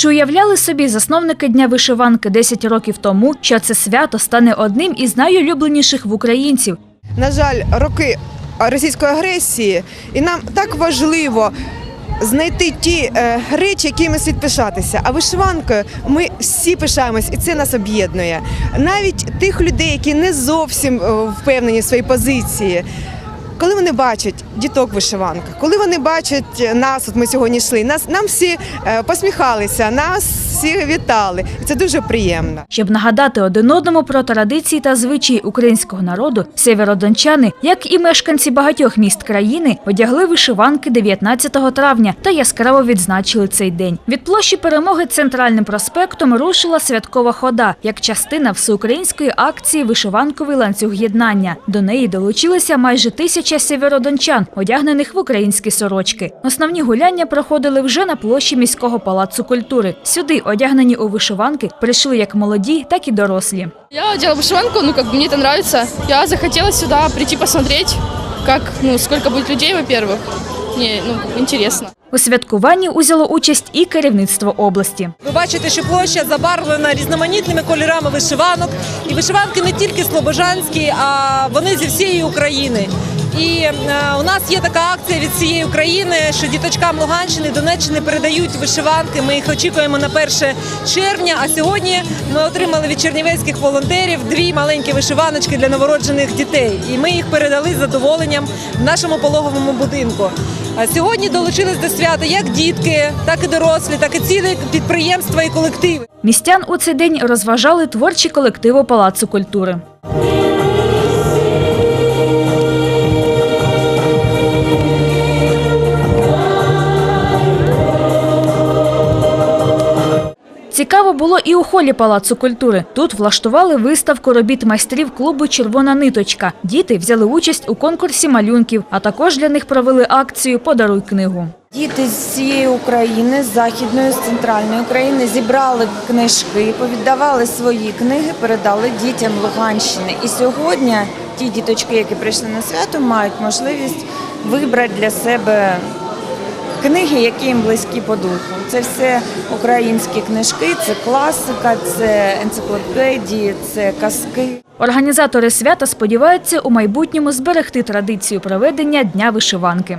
Чи уявляли собі засновники Дня вишиванки 10 років тому, що це свято стане одним із найулюбленіших в українців? на жаль, роки російської агресії, і нам так важливо. Знайти ті е, речі, якими слід пишатися. А вишиванкою ми всі пишаємось, і це нас об'єднує. Навіть тих людей, які не зовсім е, впевнені в своїй позиції. Коли вони бачать діток в вишиванках, коли вони бачать нас, от ми сьогодні йшли, нас нам всі е, посміхалися, нас всі вітали. І це дуже приємно. Щоб нагадати один одному про традиції та звичаї українського народу, сєвєродончани, як і мешканці багатьох міст країни, одягли вишиванки 19 травня та яскраво відзначили цей день. Від площі перемоги центральним проспектом рушила святкова хода як частина всеукраїнської акції Вишиванковий ланцюг єднання. До неї долучилися майже тисяча сєвєродончан, одягнених в українські сорочки. Основні гуляння проходили вже на площі міського палацу культури. Сюди, одягнені у вишиванки, прийшли як молоді, так і дорослі. Я одела вышиванку, ну как бы мне это нравится. Я захотела сюда прийти посмотреть, как, ну, сколько будет людей, во-первых. Мне, ну, интересно. У святкуванні узяло участь і керівництво області. Ви бачите, що площа забарвлена різноманітними кольорами вишиванок. І вишиванки не тільки слобожанські, а вони зі всієї України. І е, у нас є така акція від всієї України, що діточкам Луганщини, Донеччини передають вишиванки. Ми їх очікуємо на 1 червня. А сьогодні ми отримали від чернівецьких волонтерів дві маленькі вишиваночки для новороджених дітей. І ми їх передали з задоволенням в нашому пологовому будинку. Сьогодні долучились до свята як дітки, так і дорослі, так і цілі підприємства і колективи. Містян у цей день розважали творчі колективи Палацу культури. Цікаво було і у холі Палацу культури. Тут влаштували виставку робіт майстрів клубу Червона ниточка. Діти взяли участь у конкурсі малюнків, а також для них провели акцію Подаруй книгу. Діти з всієї України, з західної, з центральної України зібрали книжки, повіддавали свої книги, передали дітям Луганщини. І сьогодні ті діточки, які прийшли на свято, мають можливість вибрати для себе книги, які їм близькі по духу. Це все українські книжки, це класика, це енциклопедії, це казки. Організатори свята сподіваються у майбутньому зберегти традицію проведення Дня вишиванки.